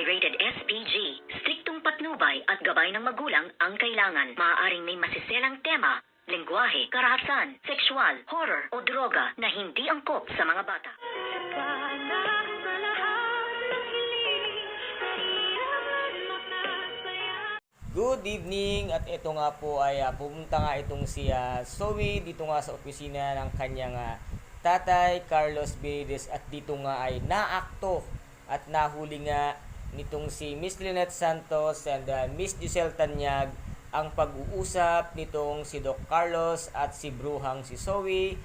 ay rated SPG. Striktong patnubay at gabay ng magulang ang kailangan. Maaaring may masiselang tema, lengguwahe, karahasan, sexual, horror o droga na hindi angkop sa mga bata. Good evening at ito nga po ay ah, pumunta nga itong si ah, Zoe dito nga sa opisina ng kanyang ah, tatay Carlos Benitez at dito nga ay naakto at nahuli nga nitong si Miss Lynette Santos and ah, Miss Giselle Tanyag ang pag-uusap nitong si Doc Carlos at si Bruhang si Zoe.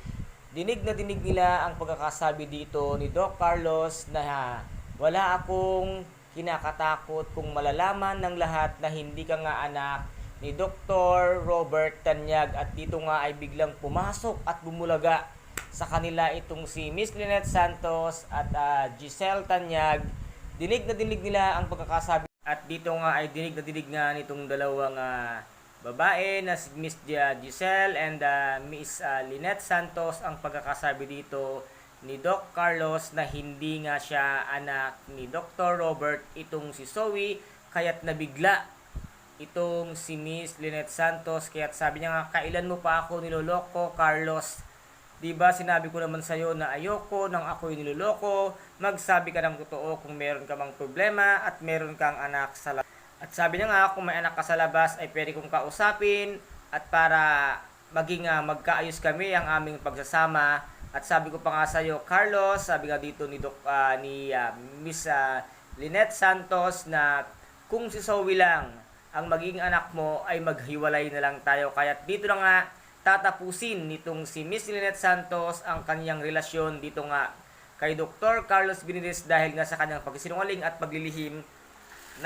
Dinig na dinig nila ang pagkakasabi dito ni Doc Carlos na ah, wala akong kinakatakot kung malalaman ng lahat na hindi ka nga anak ni Dr. Robert Tanyag at dito nga ay biglang pumasok at bumulaga sa kanila itong si Miss Lynette Santos at ah, Giselle Tanyag. Dinig na dinig nila ang pagkakasabi. At dito nga ay dinig na dinig nga nitong dalawang ah, babae na si Miss Giselle and ah, Miss ah, Lynette Santos ang pagkakasabi dito ni Doc Carlos na hindi nga siya anak ni Dr. Robert. Itong si Zoe kaya't nabigla itong si Miss Lynette Santos. Kaya't sabi niya nga kailan mo pa ako niloloko Carlos 'Di ba sinabi ko naman sa iyo na ayoko nang ako'y niloloko magsabi ka ng totoo kung meron ka mang problema at meron kang anak sa labas at sabi niya nga kung may anak ka sa labas ay pwede kong kausapin at para maging ah, magkaayos kami ang aming pagsasama at sabi ko pa nga sa iyo, Carlos, sabi nga dito ni Doc, ah, ni ah, Miss ah, Lynette Santos na kung si Zoe lang ang magiging anak mo ay maghiwalay na lang tayo. Kaya dito na nga tatapusin nitong si Miss Lynette Santos ang kanyang relasyon dito nga kay Dr. Carlos Benitez dahil nga sa kanyang pagsinungaling at paglilihim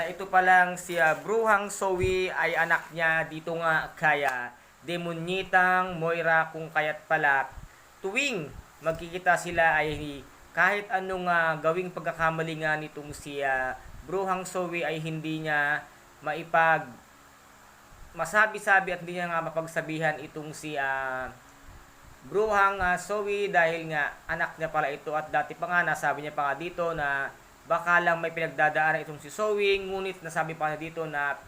na ito pa lang si Bruhang Zoe ay anak niya dito nga kaya Demunyitang Moira kung kaya't pala tuwing magkikita sila ay kahit anong ah, gawing pagkakamali nga nitong si Bruhang Zoe ay hindi niya maipag masabi-sabi at hindi niya nga mapagsabihan itong si ah, Bruhang ah, Zoe dahil nga anak niya pala ito. At dati pa nga nasabi niya pa nga dito na baka lang may pinagdadaanan itong si Zoe. Ngunit nasabi pa niya dito na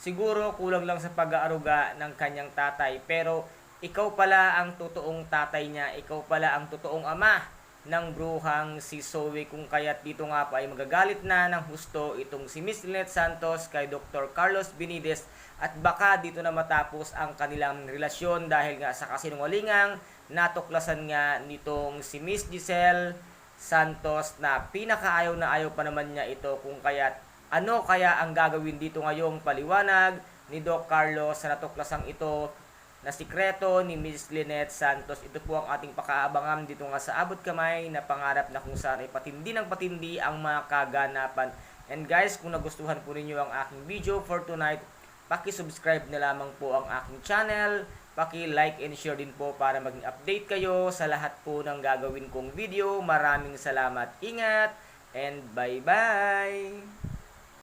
siguro kulang lang sa pag-aaruga ng kanyang tatay. Pero ikaw pala ang totoong tatay niya. Ikaw pala ang totoong ama ng bruhang si Zoe kung kaya't dito nga pa ay magagalit na ng husto itong si Miss Lynette Santos kay Dr. Carlos Benitez at baka dito na matapos ang kanilang relasyon dahil nga sa kasinungalingang natuklasan nga nitong si Miss Giselle Santos na pinakaayaw na ayaw pa naman niya ito kung kaya't ano kaya ang gagawin dito ngayong paliwanag ni Doc Carlos sa natuklasang ito na sikreto ni Miss Lynette Santos. Ito po ang ating pakaabangan dito nga sa abot kamay na pangarap na kung saan ay patindi ng patindi ang mga kaganapan. And guys, kung nagustuhan po ninyo ang aking video for tonight, paki-subscribe na lamang po ang aking channel, paki-like and share din po para maging update kayo sa lahat po ng gagawin kong video. Maraming salamat, ingat, and bye-bye!